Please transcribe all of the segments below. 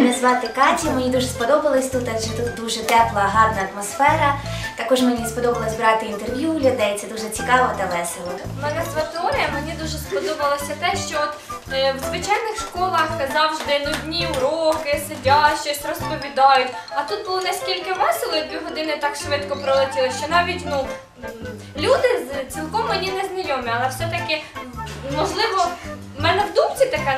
Мене звати Катя, мені дуже сподобалось тут, адже тут дуже тепла, гарна атмосфера. Також мені сподобалось брати інтерв'ю людей, це дуже цікаво та весело. Мене звати Оля, мені дуже сподобалося те, що от, е, в звичайних школах завжди нудні уроки, сидять, щось розповідають. А тут було наскільки весело, і дві години так швидко пролетіли, що навіть ну люди з- цілком мені не знайомі, але все-таки можливо. в мене в думці така,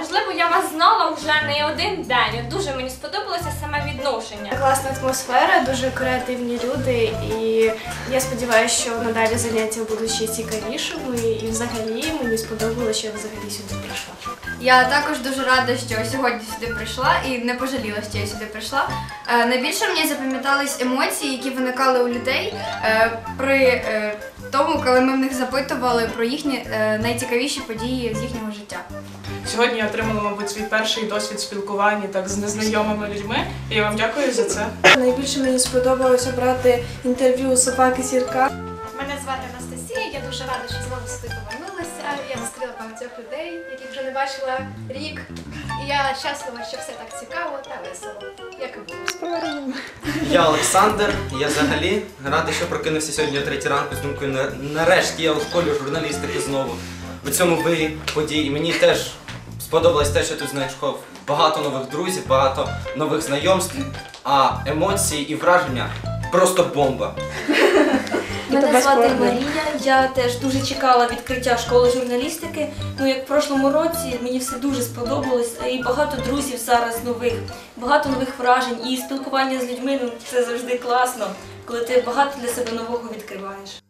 можливо, я вас знала вже не один день. Дуже мені сподобалося саме відношення. Класна атмосфера, дуже креативні люди, і я сподіваюся, що надалі заняття будуть ще цікавішими. І взагалі мені сподобалося, що я взагалі сюди прийшла. Я також дуже рада, що сьогодні сюди прийшла і не пожаліла, що я сюди прийшла. Е, найбільше мені запам'ятались емоції, які виникали у людей е, при е, тому, коли ми в них запитували про їхні е, найцікавіші події з їхнього життя. Сьогодні я отримала, мабуть, свій перший досвід спілкування так з незнайомими людьми. І я вам дякую за це. Найбільше мені сподобалося брати інтерв'ю у собаки Сірка. Мене звати Анастасія, я дуже рада, що знову сюди повернулася. Я зустріла багатьох людей, яких вже не бачила рік. І я щаслива, що все так цікаво та весело, як і було. Я Олександр. Я взагалі радий, що прокинувся сьогодні о третій ранку з думкою «На- нарешті я у школі журналістики знову. У цьому вирі подій. І мені теж сподобалось те, що я тут знайшов багато нових друзів, багато нових знайомств, а емоції і враження просто бомба. Мене звати Марія. Я теж дуже чекала відкриття школи журналістики. Ну як в прошлому році мені все дуже сподобалось, і багато друзів зараз нових, багато нових вражень. І спілкування з людьми ну це завжди класно, коли ти багато для себе нового відкриваєш.